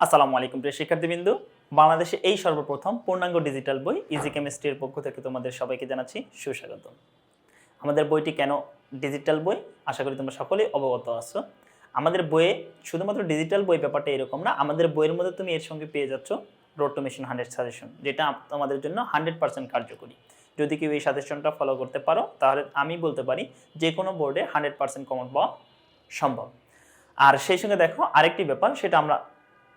আসসালামু আলাইকুম প্রিয় শিক্ষার্থীবৃন্দু। বাংলাদেশে এই সর্বপ্রথম পূর্ণাঙ্গ ডিজিটাল বই ইজি কেমিস্ট্রির পক্ষ থেকে তোমাদের সবাইকে জানাচ্ছি সুস্বাগত। আমাদের বইটি কেন ডিজিটাল বই? আশা করি তোমরা সকলেই অবগত আছো। আমাদের বইয়ে শুধুমাত্র ডিজিটাল বই ব্যাপারটা এরকম না, আমাদের বইয়ের মধ্যে তুমি এর সঙ্গে পেয়ে যাচ্ছ road to machine hundred suggestion যেটা তোমাদের জন্য হান্ড্রেড পার্সেন্ট কার্যকরী। যদি কেউ এই সাজেশনটা ফলো করতে পারো, তাহলে আমি বলতে পারি যে কোনো বোর্ডে হান্ড্রেড পার্সেন্ট কমন পাওয়া সম্ভব। আর সেই সঙ্গে দেখো আরেকটি ব্যাপার, সেটা আমরা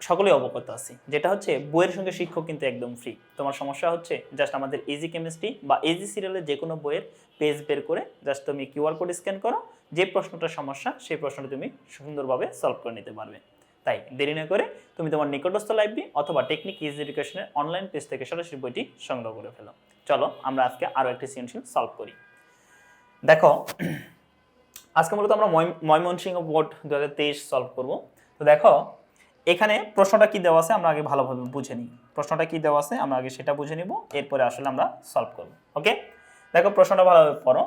সকলেই অবগত আছি। যেটা হচ্ছে, বইয়ের সঙ্গে শিক্ষক কিন্তু একদম ফ্রি তোমার সমস্যা হচ্ছে জাস্ট আমাদের ইজি কেমিস্ট্রি বা ইজি সিরিয়ালের যে কোনো বইয়ের পেজ বের করে জাস্ট তুমি কিউআর কোড স্ক্যান করো, যে প্রশ্নটার সমস্যা, সেই প্রশ্নটা তুমি সুন্দরভাবে সলভ করে নিতে পারবে। তাই দেরি না করে তুমি তোমার নিকটস্থ লাইব্রেরি অথবা টেকনিক ইজি এডুকেশনের অনলাইন পেজ থেকে সরাসরি বইটি সংগ্রহ করে ফেলো। চলো, আমরা আজকে আরও একটি সৃজনশীল সলভ করি। দেখো, আজকে মূলত আমরা ময়- ময়মনসিংহ বোর্ড দু হাজার তেইশ সলভ করব। তো দেখো এখানে প্রশ্নটা কি দেওয়া আছে আমরা আগে ভালোভাবে বুঝে নিই। প্রশ্নটা কি দেওয়া আছে আমরা আগে সেটা বুঝে নিব, এরপরে আসলে আমরা সলভ করব ওকে দেখো প্রশ্নটা ভালোভাবে পড়ো।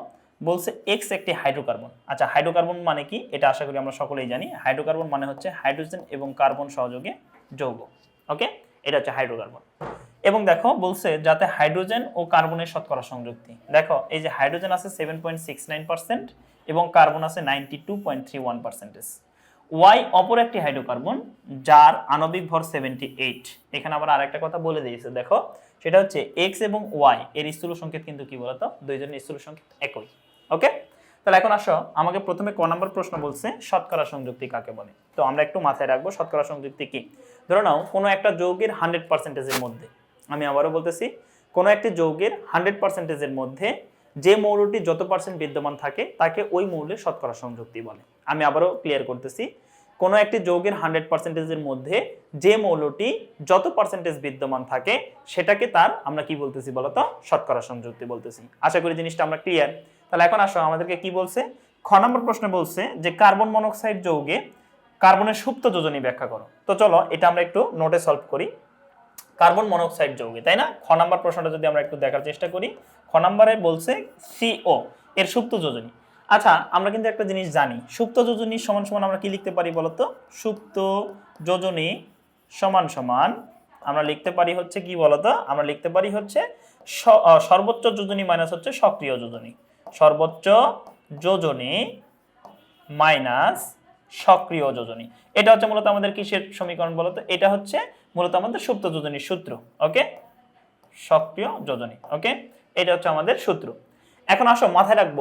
বলছে এক্স একটি হাইড্রোকার্বন আচ্ছা হাইড্রোকার্বন মানে কি? এটা আশা করি আমরা সকলেই জানি। হাইড্রোকার্বন মানে হচ্ছে হাইড্রোজেন এবং কার্বন সহযোগে যৌগ ওকে এটা হচ্ছে হাইড্রোকার্বন এবং দেখো বলছে যাতে হাইড্রোজেন ও কার্বনের শতকরা সংযুক্তি। দেখো, এই যে হাইড্রোজেন আছে seven point six nine percent এবং কার্বন আছে ninety two point three one percentage Y অপর একটি হাইড্রোকার্বন যার আণবিক ভর সেভেন্টি এইট এখানে আবার আরেকটা কথা বলে দিয়েছে, দেখো। সেটা হচ্ছে এক্স এবং ওয়াই এর স্থূল সংকেত কিন্তু কি বলতো? দুইজনের স্থূল সংকেত একই। ওকে? তাহলে এখন আসো, আমাকে প্রথমে ক নম্বর প্রশ্ন বলছে, শতকরা সংযুক্তি কাকে বলে? তো আমরা একটু মাথায় রাখব, শতকরা সংযুক্তি কি? ধরে নাও, কোনো একটা যৌগের হান্ড্রেড পার্সেন্টেজের মধ্যে, আমি আবারও বলতেছি, কোনো একটি যৌগের হান্ড্রেড পার্সেন্টেজের মধ্যে যে মৌলটি যত পার্সেন্ট বিদ্যমান থাকে, তাকে ওই মৌলের শতকরা সংযুক্তি বলে। আমি আবারও ক্লিয়ার করতেছি। কোনো একটি যৌগের হান্ড্রেড পার্সেন্টেজের মধ্যে যে মৌলটি যত পার্সেন্টেজ বিদ্যমান থাকে, সেটাকে তার আমরা কি বলতেছি বলতো? শতকরা সংযুক্তি বলতেছি। আশা করি জিনিসটা আমরা ক্লিয়ার তাহলে এখন আসো, আমাদেরকে কি বলছে? খ নম্বর প্রশ্নে বলছে যে কার্বন মনোক্সাইড যৌগে কার্বনের সুপ্ত যোজনী ব্যাখ্যা করো। তো চলো, এটা আমরা একটু নোটে সলভ করি। কার্বন মনোক্সাইড যৌগে, তাই না? খ নাম্বার প্রশ্নটা যদি আমরা একটু দেখার চেষ্টা করি। খ নাম্বারে বলছে সিও এর সুপ্ত যোজনী। আচ্ছা আমরা কিন্তু একটা জিনিস জানি। সুপ্ত যোজনী সমান সমান আমরা কি লিখতে পারি বলতো? সুপ্ত যোজনী সমান সমান আমরা লিখতে পারি হচ্ছে কি বলতো? আমরা লিখতে পারি হচ্ছে সর্বোচ্চ যোজনী মাইনাস হচ্ছে সক্রিয় যোজনী। সর্বোচ্চ যোজনী মাইনাস সক্রিয় যোজনী। এটা হচ্ছে মূলত আমাদের কিসের সমীকরণ বলতো? এটা হচ্ছে মূলত আমাদের সুপ্ত যোজনীর সূত্র ওকে সক্রিয় যোজনী ওকে এটা হচ্ছে আমাদের সূত্র। এখন আসো, মাথায় রাখব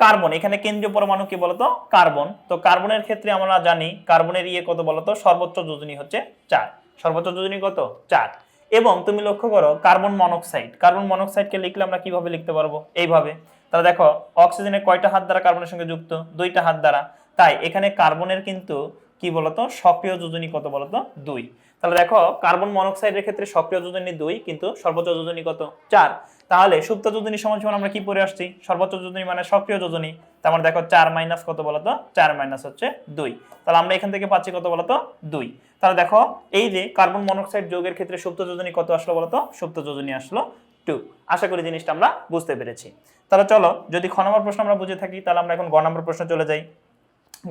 কার্বন, এখানে কেন্দ্রীয় পরমাণু কি বলতো? কার্বন। তো কার্বনের ক্ষেত্রে আমরা জানি কার্বনের ইয়ে কত বলতো? সর্বোচ্চ যোজনী হচ্ছে চার। সর্বোচ্চ যোজনী কত? চার। এবং তুমি লক্ষ্য করো, কার্বন মনোক্সাইড। কার্বন মনোক্সাইডকে লিখলে আমরা কীভাবে লিখতে পারব? এইভাবে। তাহলে দেখো, অক্সিজেনের কয়টা হাত দ্বারা কার্বনের সঙ্গে যুক্ত? দুইটা হাত দ্বারা। তাই এখানে কার্বনের কিন্তু কি বলতো? সক্রিয় যোজনী কত বলতো? দুই। তাহলে দেখো, কার্বন মনোক্সাইডের ক্ষেত্রে সক্রিয় যোজনী দুই, কিন্তু সর্বোচ্চ যোজনী কত? চার। তাহলে সুপ্ত যোজনী সমান সমান আমরা কি পড়ে আসছি? সর্বোচ্চ যোজনী মানে সক্রিয় যোজনী। তার মানে দেখো, চার মাইনাস কত বলতো? চার মাইনাস হচ্ছে দুই। তাহলে আমরা এখান থেকে পাচ্ছি কত বলতো? দুই। তাহলে দেখো, এই যে কার্বন মনোক্সাইড যোগের ক্ষেত্রে সুপ্ত যোজনী কত আসলো বলতো? সুপ্ত যোজনী আসলো টু। আশা করি জিনিসটা আমরা বুঝতে পেরেছি। তাহলে চলো, যদি খ নম্বর প্রশ্ন আমরা বুঝে থাকি, তাহলে আমরা এখন গ নম্বর প্রশ্ন চলে যাই।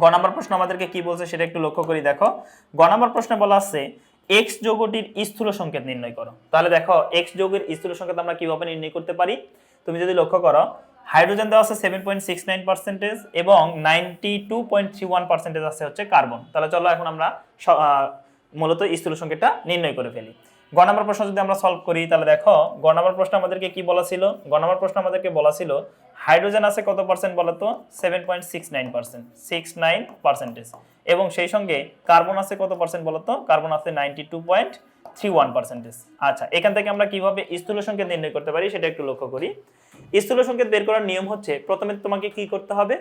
গ নম্বর প্রশ্ন আমাদেরকে কি বলছে সেটা একটু লক্ষ্য করি দেখো। গ নম্বর প্রশ্নে বলা আছে এক্স যৌগটির স্থূল সংকেত নির্ণয় করো। তাহলে দেখো এক্স যৌগের স্থূল সংকেত আমরা কীভাবে নির্ণয় করতে পারি? তুমি যদি লক্ষ্য করো, হাইড্রোজেন দেওয়া আছে seven point six nine percentage এবং ninety two point three one percentage আছে হচ্ছে কার্বন তাহলে চলো এখন আমরা মূলত স্থূল সংকেতটা নির্ণয় করে ফেলি। গ নম্বর প্রশ্ন যদি আমরা সলভ করি, তাহলে দেখো, গ নম্বর প্রশ্ন আমাদেরকে কি বলা ছিল? গ নম্বর প্রশ্ন আমাদেরকে বলা ছিল হাইড্রোজেন আছে কত পার্সেন্ট বলো তো? Seven point six nine percent six nine percentage এবং সেই সঙ্গে কার্বন আছে কত পার্সেন্ট বলো তো? কার্বন আছে ninety two point three one percentage আচ্ছা এখান থেকে আমরা কীভাবে স্থূল সংকেত নির্ণয় করতে পারি সেটা একটু লক্ষ্য করি। স্থূল সংকেত বের করার নিয়ম হচ্ছে, প্রথমে তোমাকে কি করতে হবে?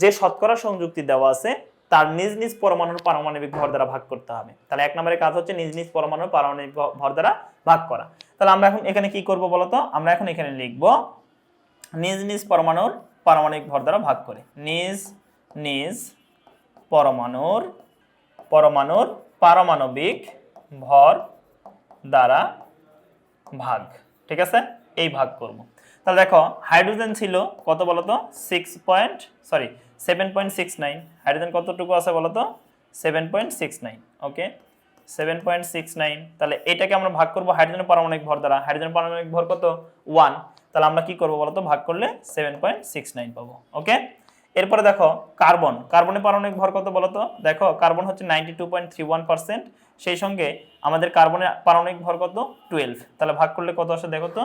যে শতকরা সংযুক্তি দেওয়া আছে তার নিজ নিজ পরমাণুর পারমাণবিক ভর দ্বারা ভাগ করতে হবে। তাহলে এক নম্বরের কাজ হচ্ছে নিজ নিজ পরমাণুর পারমাণবিক ভর দ্বারা ভাগ করা। তাহলে আমরা এখন এখানে কি করব বলতো? আমরা এখন এখানে লিখব নিজ নিজ পরমাণুর পারমাণবিক ভর দ্বারা ভাগ করে। নিজ নিজ পরমাণুর পরমাণুর পারমাণবিক ভর দ্বারা ভাগ। ঠিক আছে? এই ভাগ করব। তাহলে দেখো হাইড্রোজেন ছিল কত বলতো? Six point sorry seven point six nine hydrogen কতটুকু আছে বলতো? Seven point six nine okay seven point six nine তাহলে এটাকে আমরা ভাগ করব হাইড্রোজেনের পারমাণবিক ভর দ্বারা। হাইড্রোজেন পারমাণবিক ভর কত? ওয়ান তাহলে আমরা কি করব বলতো? ভাগ করলে সেভেন পয়েন্ট সিক্স নাইন পাবো ওকে এরপরে দেখো কার্বন কার্বনের পারমাণবিক ভর কত বলতো? দেখো কার্বন হচ্ছে ninety two point three one percent সেই সঙ্গে আমাদের কার্বনের পারমাণবিক ভর কত? টুয়েলভ তাহলে ভাগ করলে কত আসে দেখো তো?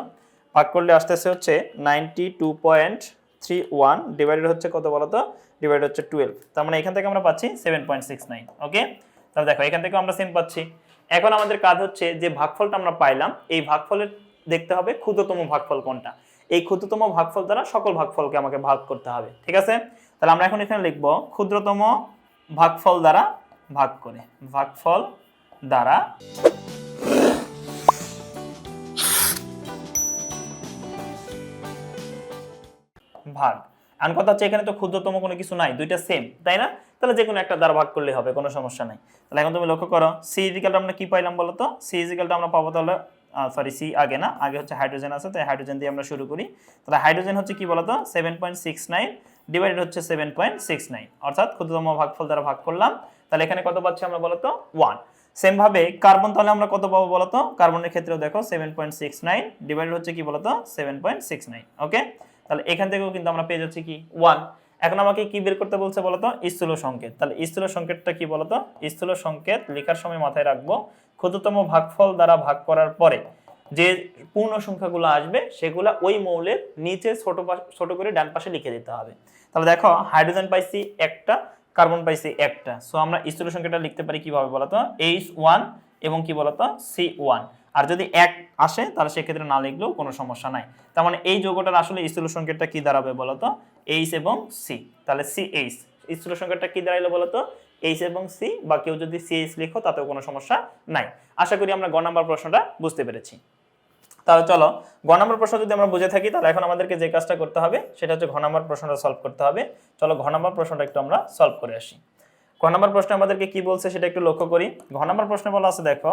ভাগ করলে আসতেছে হচ্ছে ninety two point three one divided হচ্ছে কত বলতো ডিভাইড হচ্ছে টুয়েলভ তার মানে এখান থেকে আমরা পাচ্ছি seven point six nine okay তাহলে দেখো, এখান থেকেও আমরা সেম পাচ্ছি। এখন আমাদের কাজ হচ্ছে যে ভাগফলটা আমরা পাইলাম, এই ভাগফলের দেখতে হবে ক্ষুদ্রতম ভাগফল কোনটা। এই ক্ষুদ্রতম ভাগফল দ্বারা সকল ভাগফলকে আমাকে ভাগ করতে হবে, ঠিক আছে? তাহলে আমরা এখন এখানে লিখব ক্ষুদ্রতম ভাগফল দ্বারা ভাগ করে। ভাগফল দ্বারা ভাগ। আর কথা হচ্ছে এখানে তো ক্ষুদ্রতম কোনো কিছু নাই, দুইটা সেম তাই না? তাহলে যে কোনো একটা দ্বারা ভাগ করলে হবে, কোনো সমস্যা নাই। তাহলে এখন তুমি লক্ষ্য করো সি ইজিক্যালটা আমরা কি পাইলাম বলো তো? সি ইজিক্যালটা আমরা পাবো তাহলে সরি সি আগে না, আগে হচ্ছে হাইড্রোজেন আছে, তাই হাইড্রোজেন দিয়ে আমরা শুরু করি। তাহলে হাইড্রোজেন হচ্ছে কি বলতো seven point six nine divided হচ্ছে সেভেন পয়েন্ট সিক্স নাইন অর্থাৎ ক্ষুদ্রতম ভাগফল দ্বারা ভাগ করলাম। তাহলে এখানে কত পাচ্ছি আমরা বলতো ওয়ান সেম ভাবে কার্বন তাহলে আমরা কত পাবো বলতো কার্বনের ক্ষেত্রেও দেখো seven point six nine divided হচ্ছে কি বলতো seven point six nine okay তাহলে এখান থেকেও কিন্তু আমরা পেয়ে যাচ্ছি কি? ওয়ান এখন আমাকে কি বের করতে বলছে বলতো? স্থূল সংকেত। তাহলে স্থূল সংকেতটা কি বলতো? স্থূল সংকেত লেখার সময় মাথায় রাখব। ক্ষুদ্রতম ভাগফল দ্বারা ভাগ করার পরে যে পূর্ণ সংখ্যাগুলো আসবে, সেগুলো ওই মৌলের নিচে ছোট ছোট করে ডান পাশে লিখে দিতে হবে। তাহলে দেখো হাইড্রোজেন পাইছি একটা কার্বন পাইছি একটা। সো আমরা স্থূল সংখ্যাটা লিখতে পারি কীভাবে বলতো? এইচ ওয়ান এবং কি বলতো? সি ওয়ান আর যদি এক আসে, তাহলে সেক্ষেত্রে না লিখলেও কোনো সমস্যা নাই। তার মানে এই যৌগটার আসলে স্থূল সংকেতটা কি দাঁড়াবে বলতো? এইচ এবং সি তাহলে সি এইচ স্থূল সংকেতটা কি দাঁড়াইলো বলতো? এইচ এবং সি বা কেউ যদি সি এইচ লিখো, তাতেও কোনো সমস্যা নাই। আশা করি আমরা গ নাম্বার প্রশ্নটা বুঝতে পেরেছি। তাহলে চলো, গ নম্বর প্রশ্ন যদি আমরা বুঝে থাকি, তাহলে এখন আমাদেরকে যে কাজটা করতে হবে, সেটা হচ্ছে ঘ নম্বর প্রশ্নটা সলভ করতে হবে। চলো, ঘ নম্বর প্রশ্নটা একটু আমরা সলভ করে আসি। ঘ নম্বর প্রশ্নে আমাদেরকে কি বলছে, সেটা একটু লক্ষ্য করি। ঘ নম্বর প্রশ্নে বলা আছে, দেখো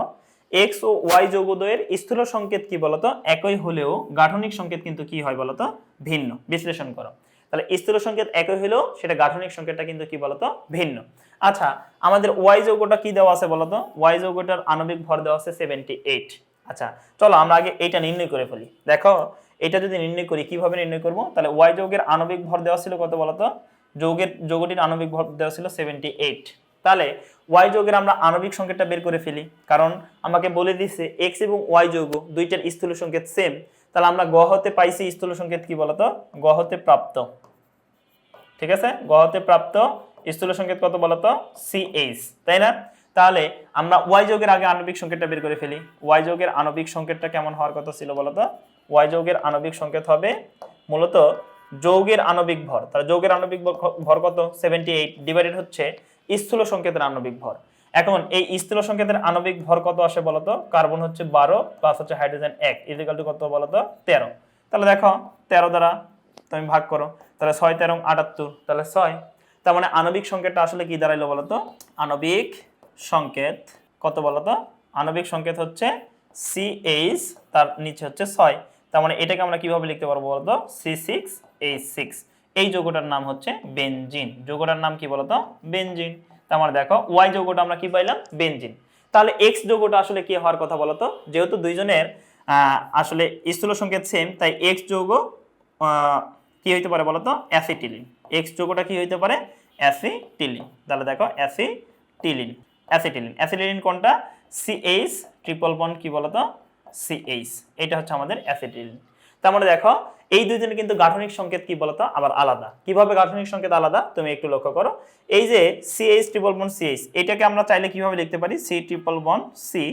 এক্স ও ওয়াই যৌগদ্বয়ের স্থূল সংকেত কি বলতো? একই হলেও গাঠনিক সংকেত কিন্তু কি হয় বলতো? ভিন্ন। বিশ্লেষণ করো। তাহলে স্থূল সংকেত একই হলেও সেটা গাঠনিক সংকেতটা কিন্তু কি বলতো? ভিন্ন। আচ্ছা আমাদের ওয়াই যৌগটা কি দেওয়া আছে বলতো? ওয়াই যৌগটার আণবিক ভর দেওয়া আছে সেভেন্টি এইট আচ্ছা চলো আমরা আগে এইটা নির্ণয় করে ফেলি। দেখো এটা যদি নির্ণয় করি, কীভাবে নির্ণয় করব? তাহলে ওয়াই যৌগের আণবিক ভর দেওয়া ছিল কত বলতো? যৌগের, যৌগটির আণবিক ভর দেওয়া ছিল সেভেন্টি এইট তাহলে ওয়াই যোগের আমরা আণবিক সংকেতটা বের করে ফেলি। কারণ আমাকে বলে দিছে এক্স এবং ওয়াই যৌগ দুইটার স্থূল সংকেত সেম তাহলে আমরা গ হতে পাইছি স্থূল সংকেত কি বলতো? গ হতে প্রাপ্ত। ঠিক আছে? গ হতে প্রাপ্ত স্থূল সংকেত কত বলতো? সিএইচ তাই না? তাহলে আমরা ওয়াই যোগের আগে আণবিক সংকেতটা বের করে ফেলি। ওয়াই যোগের আণবিক সংকেতটা কেমন হওয়ার কথা ছিল বলতো? ওয়াই যোগের আণবিক সংকেত হবে মূলত যৌগের আণবিক ভর। তাহলে যৌগের আণবিক ভর- ভর কত? সেভেন্টি এইট ডিভাইডেড হচ্ছে স্থূল সংকেতের আণবিক ভর। এখন এই স্থূল সংকেতের আণবিক ভর কত আসে বলতো? কার্বন হচ্ছে বারো প্লাস হচ্ছে হাইড্রোজেন এক ইজিক্যাল টু কত বলতো? তেরো। তাহলে দেখো, তেরো দ্বারা তুমি ভাগ করো, তাহলে ছয় তেরো আটাত্তর, তাহলে ছয়। তার মানে আণবিক সংকেতটা আসলে কি দাঁড়াইলো বলতো? আণবিক সংকেত কত বলতো? আণবিক সংকেত হচ্ছে সি এইচ তার নিচে হচ্ছে ছয়। তার মানে এটাকে আমরা কীভাবে লিখতে পারব বলতো? সি সিক্স এইচ সিক্স এই যৌগটার নাম হচ্ছে বেনজিন। যৌগটার নাম কি বলতো? বেনজিন। তার মানে দেখো, ওয়াই যৌগটা আমরা কি পাইলাম? বেনজিন। তাহলে এক্স যৌগটা আসলে কি হওয়ার কথা বলতো? যেহেতু দুইজনের আসলে স্থূল সংকেত সেম তাই এক্স যৌগ কি হইতে পারে বলতো? অ্যাসিটিলিন। এক্স যৌগটা কি হইতে পারে? অ্যাসিটিলিন। তাহলে দেখো, অ্যাসিটিলিন। অ্যাসিটিলিন। অ্যাসিটিলিন কোনটা? সিএইচ ট্রিপল বন্ড কি বলতো? সিএইচ এটা হচ্ছে আমাদের অ্যাসিটিলিন। তার মানে দেখো এই দুইজনের কিন্তু গাঠনিক সংকেত কি বলতো? আবার আলাদা। কীভাবে গাঠনিক সংকেত আলাদা? তুমি একটু লক্ষ্য করো। এই যে সিএইচ ট্রিপল বন্ড সিএইচ এটাকে আমরা চাইলে কীভাবে লিখতে পারি? সি ট্রিপল বন্ড সি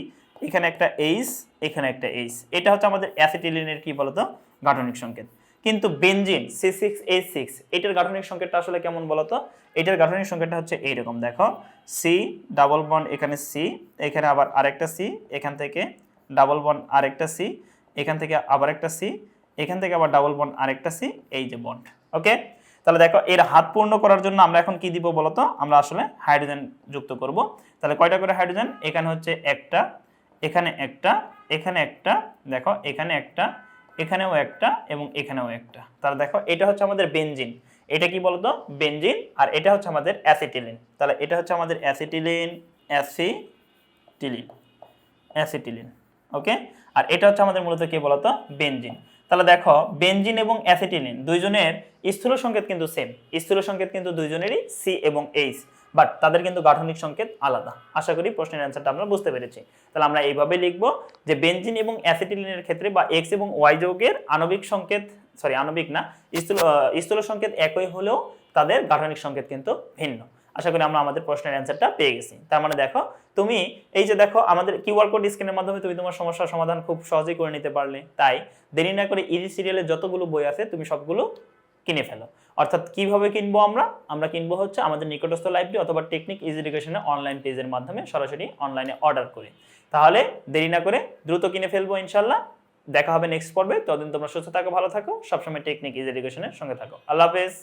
এখানে একটা এইচ এখানে একটা এইচ এটা হচ্ছে আমাদের অ্যাসিটিলিনের কি বলতো? গাঠনিক সংকেত। কিন্তু benzene C six H six এটার গাঠনিক সংকেতটা আসলে কেমন বলতো? এটার গাঠনিক সংকেতটা হচ্ছে এইরকম। দেখো সি ডাবল বন্ড এখানে সি এখানে আবার আরেকটা সি এখান থেকে ডাবল বন্ড আরেকটা সি এখান থেকে আবার একটা সি এখান থেকে আবার ডাবল বন্ড আরেকটা সি এই যে বন্ড ওকে তাহলে দেখো, এর হাত পূর্ণ করার জন্য আমরা এখন কি দিব বলতো? আমরা আসলে হাইড্রোজেন যুক্ত করব। তাহলে কয়টা করে হাইড্রোজেন এখানে হচ্ছে একটা, এখানে একটা এখানে একটা, দেখো, এখানে একটা, এখানেও একটা এবং এখানেও একটা। তাহলে দেখো, এটা হচ্ছে আমাদের বেনজিন এটা কি বলতো? বেনজিন আর এটা হচ্ছে আমাদের অ্যাসিটিলিন তাহলে এটা হচ্ছে আমাদের অ্যাসিটিলিন অ্যাসিটিলিন অ্যাসিটিলিন ওকে আর এটা হচ্ছে আমাদের মূলত কি বলতো? বেনজিন তাহলে দেখো, বেনজিন এবং অ্যাসিটিলিন দুইজনের স্থূল সংকেত কিন্তু সেম স্থূল সংকেত কিন্তু দুইজনেরই সি এবং এইচ বাট তাদের কিন্তু গাঠনিক সংকেত আলাদা। আশা করি প্রশ্নের অ্যান্সারটা আমরা বুঝতে পেরেছি। তাহলে আমরা এইভাবে লিখব যে বেনজিন এবং অ্যাসিটিলিনের ক্ষেত্রে বা এক্স এবং ওয়াই যৌগের আণবিক সংকেত সরি আণবিক না, স্থূল স্থূল সংকেত একই হলেও তাদের গাঠনিক সংকেত কিন্তু ভিন্ন। আশা করি আমরা আমাদের প্রশ্নের অ্যান্সারটা পেয়ে গেছি। তার মানে দেখো, তুমি এই যে দেখো, আমাদের কিউআর কোড স্ক্রিনের মাধ্যমে তুমি তোমার সমস্যার সমাধান খুব সহজেই করে নিতে পারলে। তাই দেরি না করে ইজি সিরিয়ালের যতগুলো বই আছে, তুমি সবগুলো কিনে ফেলো। অর্থাৎ কীভাবে কিনবো আমরা? আমরা কিনবো হচ্ছে আমাদের নিকটস্থ লাইব্রেরি অথবা টেকনিক ইজি এডুকেশনের অনলাইন পেজের মাধ্যমে সরাসরি অনলাইনে অর্ডার করে। তাহলে দেরি না করে দ্রুত কিনে ফেলব ইনশাল্লাহ দেখা হবে নেক্সট পর্বে। ততদিন তোমরা সুস্থ থাকো, ভালো থাকো। সবসময় টেকনিক ইজি এডুকেশনের সঙ্গে থাকো। আল্লাহ হাফেজ।